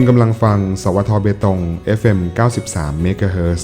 คุณกำลังฟัง สวทเบตง FM 93 MHz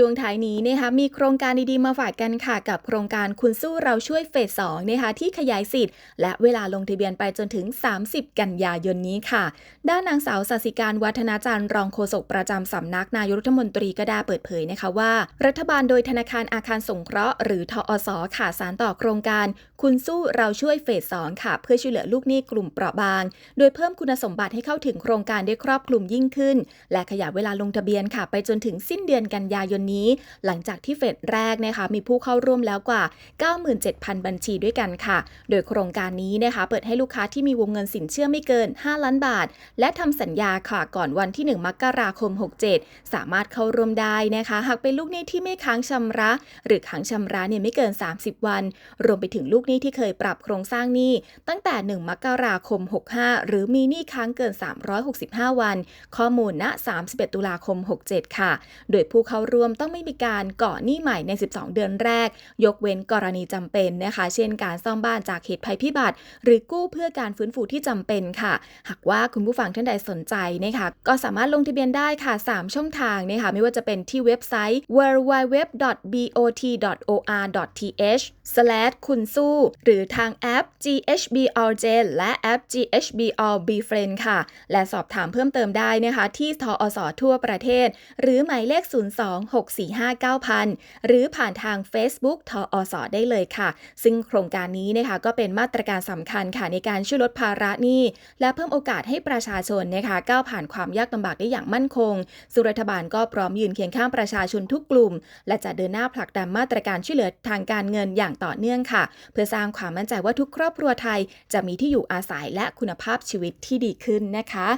ช่วงท้ายนี้นะคะมีโครงการดีๆมาฝากกันค่ะ กับโครงการคุณสู้เราช่วยเฟสสองนะคะที่ขยายสิทธิ์ และเวลาลงทะเบียนไปจนถึง 30 กันยายนนี้ค่ะ ด้านนางสาวสัสิการวัฒนาจารย์รองโฆษกประจำสำนักนายรัฐมนตรีก็ได้เปิดเผยนะคะว่า รัฐบาลโดยธนาคารอาคารสงเคราะห์หรือทอสค่ะสารต่อโครงการ คุณสู้เราช่วยเฟสสองค่ะ เพื่อช่วยเหลือลูกหนี้กลุ่มเปราะบาง โดยเพิ่มคุณสมบัติให้เข้าถึงโครงการได้ครอบคลุมยิ่งขึ้น และขยายเวลาลงทะเบียนค่ะ ไปจนถึงสิ้นเดือนกันยายนนี้ หลังจากที่เฟสแรกนะคะมีผู้เข้าร่วมแล้วกว่า 97,000 บัญชีด้วยกันค่ะ โดยโครงการนี้นะคะเปิดให้ลูกค้าที่มีวงเงินสินเชื่อไม่เกิน 5 ล้านบาท และทำสัญญาค่ะก่อนวันที่ 1 มกราคม 67 สามารถเข้าร่วมได้นะคะ หากเป็นลูกหนี้ที่ไม่ค้างชำระ หรือค้างชำระเนี่ยไม่เกิน 30 วัน รวมไปถึงลูกหนี้ที่เคยปรับโครงสร้างหนี้ ตั้งแต่ 1 มกราคม 65 หรือมีหนี้ค้างเกิน 365 วัน ข้อมูลณ 31 ตุลาคม 67 ค่ะ โดยผู้เข้าร่วมต้องไม่มีการก่อหนี้ใหม่ใน 12 เดือนแรก ยกเว้นกรณีจำเป็นนะคะ เช่นการซ่อมบ้านจากเหตุภัยพิบัติ หรือกู้เพื่อการฟื้นฟูที่จำเป็นค่ะ หากว่าคุณผู้ฟังท่านใดสนใจนะคะ ก็สามารถลงทะเบียนได้ค่ะ 3 ช่องทางนะคะ ไม่ว่าจะเป็นที่เว็บไซต์ www.bot.or.th คุณสู้หรือทางแอป GHB All Gen และแอป GHB All Befriend ค่ะ และสอบถามเพิ่มเติมได้นะคะ ที่ทอสอทั่วประเทศ หรือหมายเลข 026459000 หรือผ่านทาง Facebook ทอสอได้เลยค่ะ ซึ่งโครงการนี้นะคะก็เป็นมาตรการสำคัญค่ะในการช่วยลดภาระหนี้ และเพิ่มโอกาสให้ประชาชนนะคะก้าวผ่านความยากลำบากได้อย่างมั่นคงสุรัฐบาลก็พร้อมยืนเคียงข้างประชาชนทุกกลุ่ม และจะเดินหน้าผลักดันมาตรการช่วยเหลือทางการเงินอย่างต่อเนื่องค่ะ เพื่อสร้างความมั่นใจว่าทุกครอบครัวไทยจะมีที่อยู่อาศัยและคุณภาพชีวิตที่ดีขึ้นนะคะ